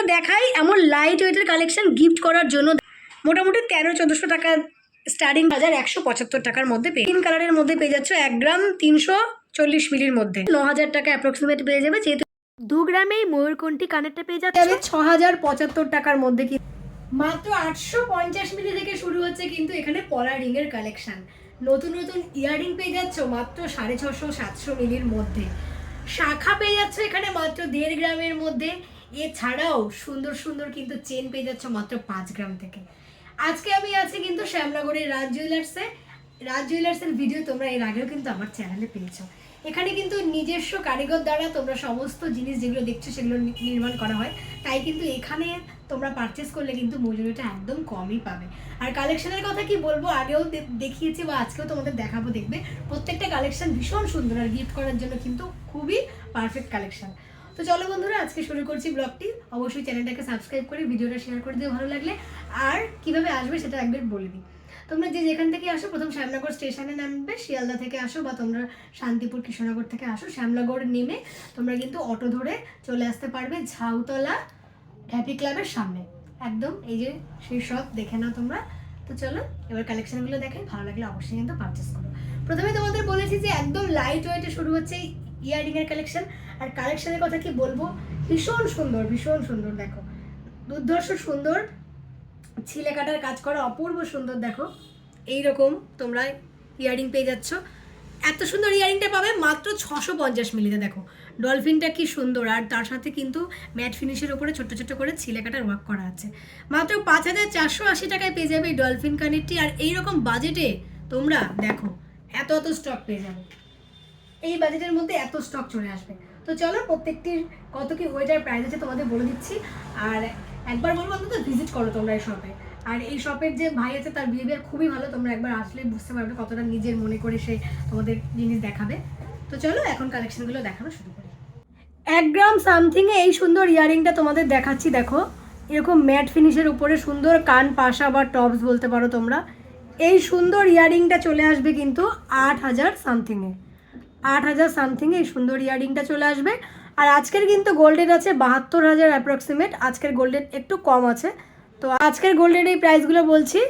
তোমাদের দেখাই এমন লাইট ওয়েটের কালেকশন গিফট করার জন্য। মোটামুটি তেরো চোদ্দোশো টাকা স্টার্টিং বাজার একশো পঁচাত্তর টাকার মধ্যে পেয়ে তিন কালারের মধ্যে পেয়ে যাচ্ছ এক গ্রাম তিনশো চল্লিশ মিলির মধ্যে। ন হাজার টাকা অ্যাপ্রক্সিমেট পেয়ে যাবে যেহেতু দু গ্রামেই ময়ূরকণ্ঠী কানেরটা পেয়ে যাচ্ছে? ছ হাজার পঁচাত্তর টাকার মধ্যে কি মাত্র আটশো পঞ্চাশ মিলি থেকে শুরু হচ্ছে কিন্তু এখানে পলা রিং এর কালেকশন নতুন নতুন ইয়াররিং পেয়ে যাচ্ছ মাত্র সাড়ে ছশো সাতশো মিলির মধ্যে। শাখা পেয়ে যাচ্ছ এখানে মাত্র দেড় গ্রামের মধ্যে। এছাড়াও সুন্দর সুন্দর কিন্তু চেন পেয়ে যাচ্ছ মাত্র পাঁচ গ্রাম থেকে। আজকে আমি আছি কিন্তু শ্যামনগরের রাজ জুয়েলার্সে রাজ জুয়েলার্সের ভিডিও তোমরা এর আগেও কিন্তু আমার চ্যানেলে পেয়েছ। এখানে কিন্তু নিজস্ব কারিগর দ্বারা তোমরা সমস্ত জিনিস যেগুলো দেখছ সেগুলো নির্মাণ করা হয়। তাই কিন্তু এখানে তোমরা পারচেস করলে কিন্তু মজুরিটা একদম কমই পাবে। আর কালেকশনের কথা কি বলব? আগেও দেখিয়েছি বা আজকেও তোমাদের দেখাবো দেখবে। প্রত্যেকটা কালেকশন ভীষণ সুন্দর আর গিফট করার জন্য কিন্তু খুবই পারফেক্ট কালেকশন তো চলো বন্ধুরা, আজকে শুরু করছি ব্লগটি। অবশ্যই চ্যানেলটাকে সাবস্ক্রাইব করে, ভিডিওটা শেয়ার করে দিও, ভালো লাগলে। আর কীভাবে আসবে সেটা একবার বলে দিই। তোমরা যে যেখান থেকে আসো, প্রথম শ্যামনগর স্টেশনে নামবে, শিয়ালদা থেকে আসো বা তোমরা শান্তিপুর, কৃষ্ণনগর থেকে আসো, শ্যামনগর নেমে তোমরা কিন্তু অটো ধরে চলে আসতে পারবে ঝাউতলা হ্যাপি ক্লাবের সামনে। একদম এই যে সেই সব দেখে নাও তোমরা। তো চলো, এবার কালেকশনগুলো দেখে, ভালো লাগলে অবশ্যই কিন্তু পারচেস করো। প্রথমে তোমাদের বলেছি যে একদম লাইট ওয়েটে শুরু হচ্ছে ইয়ারিং এর কালেকশন আর কালেকশনের কথা কি বলব? ভীষণ সুন্দর ভীষণ সুন্দর, দেখো। দুর্ধর্ষ সুন্দর, ছিলে কাটার কাজ করা অপূর্ব সুন্দর, দেখো। এই রকম তোমরা ইয়ারিং পেয়ে যাচ্ছ। এত সুন্দর ইয়ারিংটা পাবে মাত্র ছশো পঞ্চাশ মিলিতে, দেখো। ডলফিনটা কি সুন্দর, আর তার সাথে কিন্তু ম্যাট ফিনিশের উপরে ছোট্ট ছোট্ট করে ছিলে কাটার ওয়ার্ক করা আছে। মাত্র পাঁচ হাজার চারশো আশি টাকায় পেয়ে যাবে এই ডলফিন কানেরটি, আর এইরকম বাজেটে তোমরা, দেখো, এত এত স্টক পেয়ে যাবে। এই বাজেটের মধ্যে এত স্টক চলে আসবে। তো চলো, প্রত্যেকটির কত কি ওয়েটার প্রাইস আছে তোমাদের বলে দিচ্ছি। আর একবার বলব অন্তত ভিজিট করো তোমরা এই শপে আর এই শপের যে ভাই আছে, তার বিহেভিয়ার খুবই ভালো। তোমরা একবার আসলে বুঝতে পারবে কতটা নিজের মনে করে সে তোমাদের জিনিস দেখাবে। তো চলো, এখন কালেকশনগুলো দেখানো শুরু করি। এক গ্রাম সামথিংয়ে এই সুন্দর ইয়ারিংটা তোমাদের দেখাচ্ছি, দেখো। এরকম ম্যাট ফিনিশের উপরে সুন্দর কান, পাশা বা টপস বলতে পারো তোমরা। এই সুন্দর ইয়ারিংটা চলে আসবে কিন্তু আট হাজার সামথিংয়ে আট হাজার সামথিংয়ে এই সুন্দর ইয়ারিংটা চলে আসবে। আর আজকের কিন্তু গোল্ডেন আছে বাহাত্তর হাজার অ্যাপ্রক্সিমেট আজকের গোল্ডেন একটু কম আছে। তো আজকের গোল্ডেন এই প্রাইসগুলো বলছি।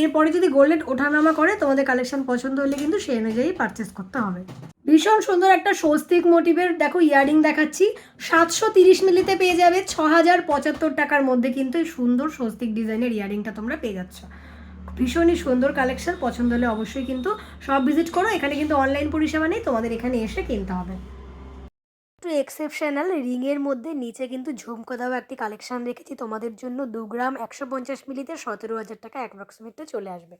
এরপরে যদি গোল্ডেন ওঠানামা করে, তোমাদের কালেকশন পছন্দ হলে কিন্তু সেই অনুযায়ী পারচেস করতে হবে। ভীষণ সুন্দর একটা স্বস্তিক মোটিভের দেখো ইয়ারিং দেখাচ্ছি। সাতশো তিরিশ মিলিতে পেয়ে যাবে ছ হাজার পঁচাত্তর টাকার মধ্যে কিন্তু এই সুন্দর স্বস্তিক ডিজাইনের ইয়ারিংটা তোমরা পেয়ে যাচ্ছ। ভীষণই সুন্দর কালেকশন পছন্দ হলে অবশ্যই কিন্তু সব ভিজিট করো। এখানে কিন্তু অনলাইন পরিষেবা নেই, তোমাদের এখানে এসে কিনতে হবে। একটু এক্সেপশনাল রিংয়ের মধ্যে নিচে কিন্তু ঝুমকো দেওয়া একটি কালেকশন রেখেছি। তোমাদের জন্য দু গ্রাম একশো পঞ্চাশ মিলিতে সতেরো হাজার টাকা অ্যাপ্রক্সিমেটটা চলে আসবে।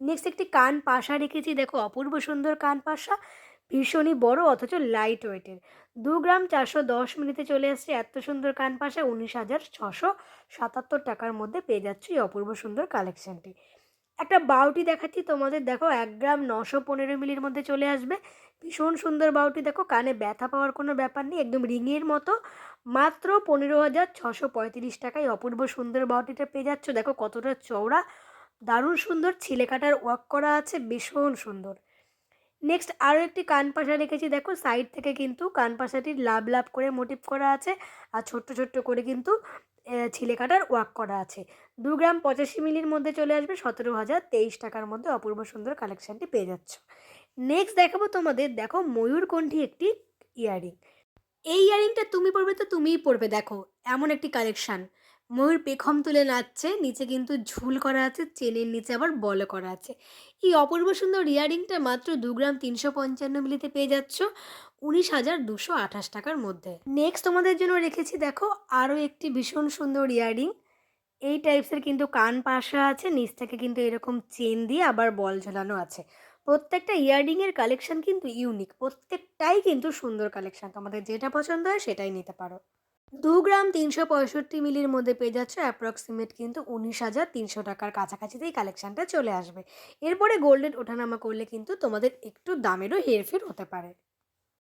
নেক্সট একটি কান পাশা রেখেছি। দেখো, অপূর্ব সুন্দর কান পাশা, ভীষণই বড়, অথচ লাইট ওয়েটের দু গ্রাম চারশো দশ মিনিটে চলে আসছে। এত সুন্দর কান পাশা, উনিশ হাজার ছশো সাতাত্তর টাকার মধ্যে পেয়ে যাচ্ছ এই অপূর্ব সুন্দর কালেকশনটি একটা বাউটি দেখাচ্ছি, তোমাদের দেখো এক গ্রাম নশো পনেরো মিলির মধ্যে চলে আসবে। ভীষণ সুন্দর বাউটি, দেখো কানে ব্যথা পাওয়ার কোনো ব্যাপার নেই, একদম রিংয়ের মতো। মাত্র পনেরো হাজার ছশো পঁয়ত্রিশ টাকায় অপূর্ব সুন্দর বাউটিটা পেয়ে যাচ্ছ। দেখো কতটা চওড়া, দারুণ সুন্দর, ছিলে কাটার ওয়াক করা আছে, ভীষণ সুন্দর। নেক্সট আরও একটি কান পাশা রেখেছি, দেখো সাইড থেকে কিন্তু কান পাশাটির লাভ লাভ করে মোটিভ করা আছে, আর ছোট্ট ছোট্ট করে কিন্তু ছিলে কাটার ওয়াক করা আছে। দু গ্রাম পঁচাশি মিলির মধ্যে চলে আসবে, সতেরো হাজার তেইশ টাকার মধ্যে অপূর্ব সুন্দর কালেকশানটি পেয়ে যাচ্ছ। নেক্সট দেখাবো তোমাদের, দেখো ময়ূরকণ্ঠী একটি ইয়ারিং এই ইয়ারিংটা তুমি পরবে তো তুমিই পরবে, দেখো, এমন একটি কালেকশান ময়ূর পেখম তুলে নাচছে, নিচে কিন্তু ঝুল করা আছে, চেনের নিচে আবার বল করা আছে। এই অপূর্ব সুন্দর ইয়ারিংটা মাত্র দু গ্রাম তিনশো পঞ্চান্ন মিলিতে পেয়ে যাচ্ছ। উনিশ হাজার দুশো আঠাশ টাকার মধ্যে। নেক্সট তোমাদের জন্য রেখেছি, দেখো আরও একটি ভীষণ সুন্দর ইয়ারিং এই টাইপসের কিন্তু কান পাশা আছে, নিচ থেকে কিন্তু এরকম চেন দিয়ে আবার বল ঝোলানো আছে। প্রত্যেকটা ইয়াররিংয়ের কালেকশন কিন্তু ইউনিক প্রত্যেকটাই কিন্তু সুন্দর কালেকশন তোমাদের যেটা পছন্দ হয় সেটাই নিতে পারো। দু গ্রাম তিনশো পঁয়ষট্টি মিলির মধ্যে পেয়ে যাচ্ছ অ্যাপ্রক্সিমেট কিন্তু উনিশ হাজার তিনশো টাকার কাছাকাছিতেই কালেকশনটা চলে আসবে। এরপরে গোল্ডেন ওঠানামা করলে কিন্তু তোমাদের একটু দামেরও হেরফের হতে পারে।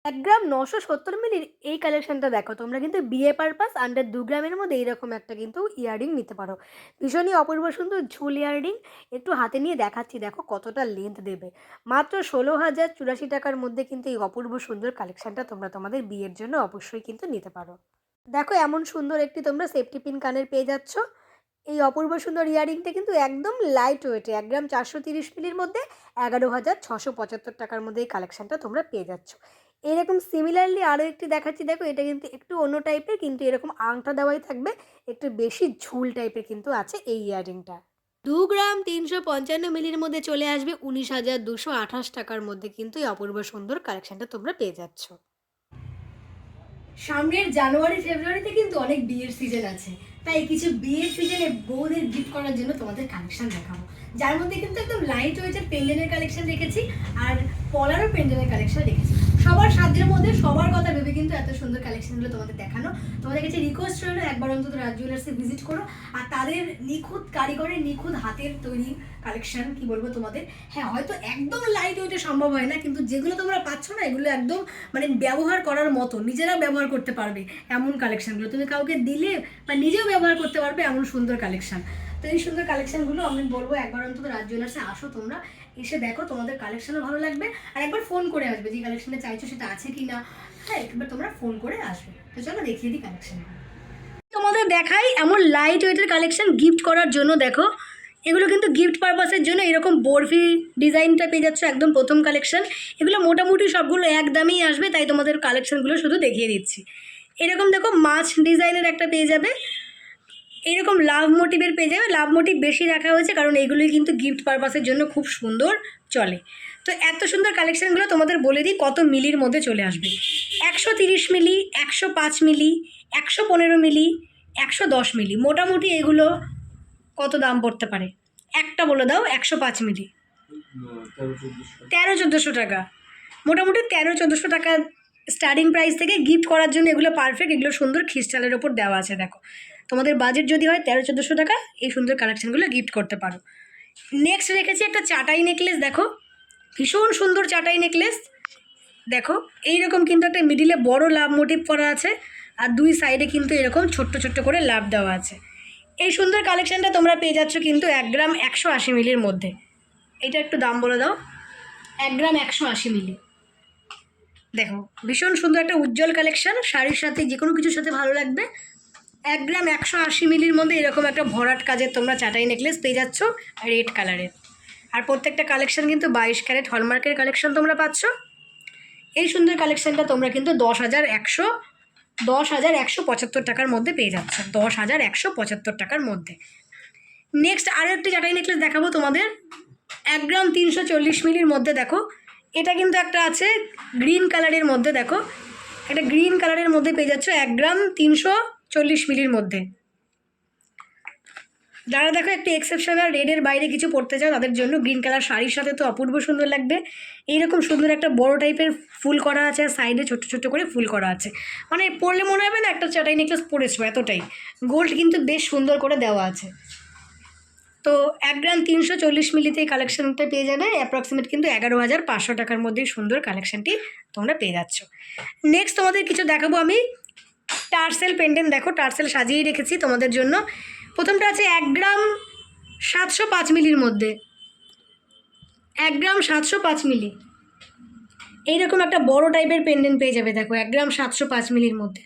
এক গ্রাম নশো সত্তর মিলির এই কালেকশনটা দেখো। তোমরা কিন্তু বিয়ে পারপাস আন্ডার দু গ্রামের মধ্যে এইরকম একটা কিন্তু ইয়াররিং নিতে পারো। ভীষণই অপূর্ব সুন্দর ঝুল ইয়াররিং একটু হাতে নিয়ে দেখাচ্ছি, দেখো কতটা লেন্থ দেবে। মাত্র ষোলো হাজার চুরাশি টাকার মধ্যে কিন্তু এই অপূর্ব সুন্দর কালেকশনটা তোমরা তোমাদের বিয়ের জন্য অবশ্যই কিন্তু নিতে পারো। দেখো এমন সুন্দর একটি তোমরা সেফটি পিন কানের পেয়ে যাচ্ছ। এই অপূর্ব সুন্দর ইয়ারিংটা কিন্তু একদম লাইট ওয়েটে এক গ্রাম চারশো তিরিশ মিলির মধ্যে এগারো হাজার ছশো পঁচাত্তর টাকার মধ্যে এই কালেকশানটা তোমরা পেয়ে যাচ্ছ। এরকম সিমিলারলি আরও একটি দেখাচ্ছি, দেখো এটা কিন্তু একটু অন্য টাইপের কিন্তু এরকম আংটা দেওয়াই থাকবে, একটু বেশি ঝুল টাইপের কিন্তু আছে এই ইয়ারিংটা। দু গ্রাম তিনশো পঞ্চান্ন মিলির মধ্যে চলে আসবে উনিশ হাজার দুশো আঠাশ টাকার মধ্যে কিন্তু এই অপূর্ব সুন্দর কালেকশানটা তোমরা পেয়ে যাচ্ছ। সামনের জানুয়ারি, ফেব্রুয়ারিতে কিন্তু অনেক বিয়ের সিজন আছে। তাই কিছু বিয়ের সিজনে বউদের গিফট করার জন্য তোমাদের কালেকশন দেখাবো। যার মধ্যে কিন্তু একদম লাইট ওয়েটের পেন্ডেলের কালেকশন রেখেছি, আর পলারও পেন্ডেলের কালেকশন রেখেছি। সবার সাধ্যের মধ্যে সবার কথা ভেবে কিন্তু এত সুন্দর কালেকশনগুলো তোমাদের দেখানো। তোমাদের কাছে রিকোয়েস্ট রইল, একবার অন্তত রাজ জুয়েলার্সে ভিজিট করো। আর তাদের নিখুঁত কারিগরের নিখুঁত হাতের তৈরি কালেকশন কি বলব তোমাদের? হ্যাঁ হয়তো একদম লাইট ওইটা সম্ভব হয় না, কিন্তু যেগুলো তোমরা পাচ্ছ না, এগুলো একদম মানে ব্যবহার করার মতো, নিজেরা ব্যবহার করতে পারবে এমন কালেকশনগুলো তুমি কাউকে দিলে বা নিজেও ব্যবহার করতে পারবে এমন সুন্দর কালেকশন তো এই সুন্দর কালেকশনগুলো আমি বলব, একবার অন্তত রাজ জুয়েলার্সে আসো তোমরা, এসে দেখো তোমাদের কালেকশনও ভালো লাগবে, আর একবার ফোন করে আসবে যে কালেকশনে চাইছো সেটা আছে কি না হ্যাঁ একবার তোমরা ফোন করে আসবে তো চলো দেখিয়ে দিই কালেকশন তোমাদের দেখাই এমন লাইট ওয়েটের কালেকশন গিফট করার জন্য, দেখো। এগুলো কিন্তু গিফট পারপাসের জন্য এরকম বরফি ডিজাইনটা পেয়ে যাচ্ছ একদম প্রথম কালেকশন এগুলো মোটামুটি সবগুলো এক দামেই আসবে, তাই তোমাদের কালেকশনগুলো শুধু দেখিয়ে দিচ্ছি। এরকম দেখো মাছ ডিজাইনের একটা পেয়ে যাবে। এরকম লাভ মোটিভের পেয়ে যাবে লাভ মোটিভ বেশি রাখা হয়েছে কারণ এইগুলোই কিন্তু গিফট পারপাসের জন্য খুব সুন্দর চলে। তো এত সুন্দর কালেকশানগুলো তোমাদের বলে দিই কত মিলির মধ্যে চলে আসবে। একশো তিরিশ মিলি, একশো পাঁচ মিলি, একশো পনেরো মিলি, একশো দশ মিলি, মোটামুটি এগুলো কত দাম পড়তে পারে? একটা বলে দাও, একশো পাঁচ মিলি। তেরো, চোদ্দোশো টাকা। মোটামুটি তেরো, চোদ্দোশো টাকা স্টার্টিং প্রাইস থেকে গিফট করার জন্য এগুলো পারফেক্ট এগুলো সুন্দর খ্রিস্টালের ওপর দেওয়া আছে, দেখো। তোমাদের বাজেট যদি হয় তেরো, চোদ্দোশো টাকা, এই সুন্দর কালেকশানগুলো গিফট করতে পারো। নেক্সট রেখেছি একটা চাটাই নেকলেস দেখো। ভীষণ সুন্দর চাটাই নেকলেস দেখো। এইরকম কিন্তু একটা মিডিলে বড় লাভ মোটিভ করা আছে, আর দুই সাইডে কিন্তু এরকম ছোট্ট ছোট্ট করে লাভ দেওয়া আছে। এই সুন্দর কালেকশানটা তোমরা পেয়ে যাচ্ছ কিন্তু এক গ্রাম একশো আশি মিলির মধ্যে। এটা একটু দাম বলে দাও। এক গ্রাম একশো আশি মিলি। দেখো, ভীষণ সুন্দর একটা উজ্জ্বল কালেকশান শাড়ির সাথে যে কোনো কিছুর সাথে ভালো লাগবে। এক গ্রাম একশো আশি মিলির মধ্যে এরকম একটা ভরাট কাজের তোমরা চাটাই নেকলেস পেয়ে যাচ্ছ রেড কালারের আর প্রত্যেকটা কালেকশন কিন্তু বাইশ ক্যারেট হলমার্কের কালেকশন তোমরা পাচ্ছ। এই সুন্দর কালেকশনটা তোমরা কিন্তু দশ হাজার একশো, দশ হাজার একশো পঁচাত্তর টাকার মধ্যে পেয়ে যাচ্ছ। দশ হাজার একশো পঁচাত্তর টাকার মধ্যে। নেক্সট আরও একটি চাটাই নেকলেস দেখাবো তোমাদের। এক গ্রাম তিনশো চল্লিশ মিলির মধ্যে দেখো, এটা কিন্তু একটা আছে গ্রিন কালারের মধ্যে দেখো। একটা গ্রিন কালারের মধ্যে পেয়ে যাচ্ছ এক গ্রাম তিনশো চল্লিশ মিলির মধ্যে। যারা দেখো, একটু এক্সেপশনাল রেডের বাইরে কিছু পড়তে চাও, তাদের জন্য গ্রিন কালার শাড়ির সাথে তো অপূর্ব সুন্দর লাগবে। এইরকম সুন্দর একটা বড় টাইপের ফুল করা আছে আর সাইডে ছোট্ট ছোট্ট করে ফুল করা আছে। মানে পড়লে মনে হবে না, একটা চাটাই নেকলেস পরেছো এতটাই। গোল্ড কিন্তু বেশ সুন্দর করে দেওয়া আছে। তো এক গ্রাম তিনশো চল্লিশ মিলিতে এই কালেকশনটা পেয়ে যাবে। অ্যাপ্রক্সিমেট কিন্তু এগারো হাজার পাঁচশো টাকার মধ্যেই সুন্দর কালেকশনটি তোমরা পেয়ে যাচ্ছ। নেক্সট তোমাদের কিছু দেখাবো আমি। টার্সেল পেন্ডেন্ট, দেখো টার্সেল সাজিয়েই রেখেছি তোমাদের জন্য। প্রথমটা আছে এক গ্রাম সাতশো পাঁচ মিলির মধ্যে। এক গ্রাম সাতশো পাঁচ মিলি। এইরকম একটা বড় টাইপের পেন্ডেন্ট পেয়ে যাবে, দেখো, এক গ্রাম সাতশো পাঁচ মিলির মধ্যে।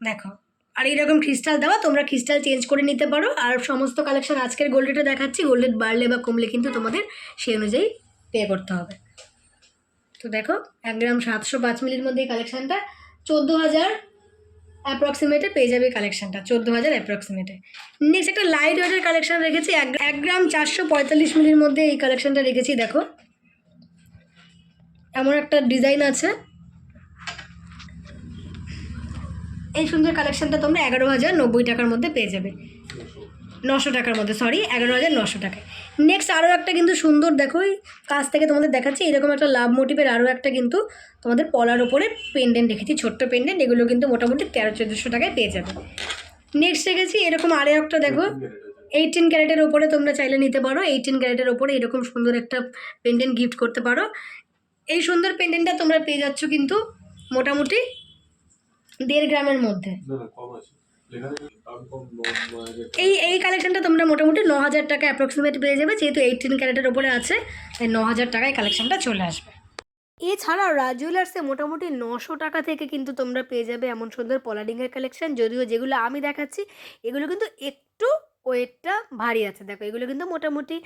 দেখো, আর এইরকম ক্রিস্টাল দেওয়া, তোমরা ক্রিস্টাল চেঞ্জ করে নিতে পারো। আর সমস্ত কালেকশন আজকের গোল্ডেটা দেখাচ্ছি গোল্ডের বাড়লে বা কমলে কিন্তু তোমাদের সেই অনুযায়ী পে করতে হবে। তো দেখো, এক গ্রাম সাতশো পাঁচ মিলির মধ্যে এই কালেকশানটা চোদ্দ হাজার অ্যাপ্রক্সিমেটে পেয়ে যাবে কালেকশানটা চোদ্দ হাজার অ্যাপ্রক্সিমেটে নেক্সট একটা লাইট ওয়েটের কালেকশান রেখেছি, এক গ্রাম চারশো পঁয়তাল্লিশ মিলির মধ্যে এই কালেকশানটা রেখেছি, দেখো। এমন একটা ডিজাইন আছে। এই সুন্দর কালেকশানটা তোমরা এগারো হাজার নব্বই টাকার মধ্যে পেয়ে যাবে। নশো টাকার মধ্যে সরি এগারো হাজার নশো টাকায়। নেক্সট আরও একটা কিন্তু সুন্দর দেখো কাছ থেকে তোমাদের দেখাচ্ছি এরকম একটা লাভ মোটিভের আরও একটা কিন্তু তোমাদের পলার ওপরে পেন্ডেন্ট রেখেছি ছোট্ট পেন্ডেন্ট এগুলো কিন্তু মোটামুটি তেরো চোদ্দোশো টাকায় পেয়ে যাবে। নেক্সট রেখেছি এরকম আরও একটা দেখো এইটিন ক্যারেটের ওপরে তোমরা চাইলে নিতে পারো এইটিন ক্যারেটের ওপরে এরকম সুন্দর একটা পেন্ডেন্ট গিফট করতে পারো। এই সুন্দর পেন্ডেন্টটা তোমরা পেয়ে যাচ্ছ কিন্তু মোটামুটি দেড় গ্রামের মধ্যে। এই এই কালেকশনটা তোমরা মোটামুটি ন হাজার টাকা অ্যাপ্রক্সিমেট পেয়ে যাবে যেহেতু এইটিন ক্যারেটের ওপরে আছে তাই ন হাজার টাকায় কালেকশনটা চলে আসবে। এছাড়াও রাজ জুয়েলার্সে মোটামুটি নশো টাকা থেকে কিন্তু তোমরা পেয়ে যাবে এমন সুন্দর পলাডিংয়ের কালেকশন যদিও যেগুলো আমি দেখাচ্ছি এগুলো কিন্তু একটু ওয়েটটা ভারী আছে। দেখো এগুলো কিন্তু মোটামুটি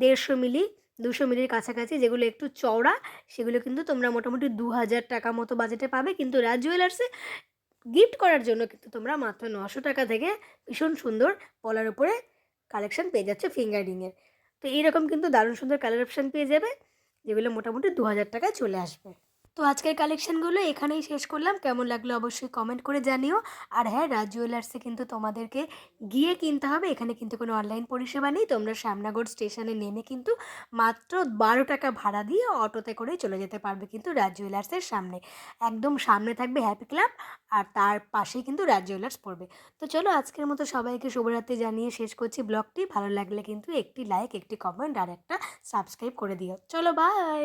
দেড়শো মিলি দুশো মিলির কাছাকাছি যেগুলো একটু চওড়া সেগুলো কিন্তু তোমরা মোটামুটি দু হাজার টাকা মতো বাজেটে পাবে। কিন্তু রাজ জুয়েলার্সে গিফট করার জন্য কিন্তু তোমরা মাত্র নশো টাকা থেকে ভীষণ সুন্দর পলার উপরে কালেকশান পেয়ে যাচ্ছে ফিঙ্গারিংয়ের তো এইরকম কিন্তু দারুণ সুন্দর কালার অপশান পেয়ে যাবে, যেগুলো মোটামুটি দু হাজার টাকায় চলে আসবে। তো আজকের কালেকশনগুলো এখানেই শেষ করলাম। কেমন লাগল অবশ্যই কমেন্ট করে জানিও। আর হ্যাঁ রাজ জুয়েলার্সে কিন্তু তোমাদেরকে গিয়ে কিনতে হবে। এখানে কিন্তু কোনো অনলাইন পরিষেবা নেই। তোমরা শ্যামনগর স্টেশনে নেমে কিন্তু মাত্র বারো টাকা ভাড়া দিয়ে অটোতে করে চলে যেতে পারবে কিন্তু রাজ জুয়েলার্সের সামনে। একদম সামনে থাকবে হ্যাপি ক্লাব আর তার পাশেই কিন্তু রাজ জুয়েলার্স পড়বে। তো চলো আজকের মতো সবাইকে শুভরাত্রি জানিয়ে শেষ করছি ব্লগটি। ভালো লাগলে কিন্তু একটি লাইক একটি কমেন্ট আর একটা সাবস্ক্রাইব করে দিও। চলো বাই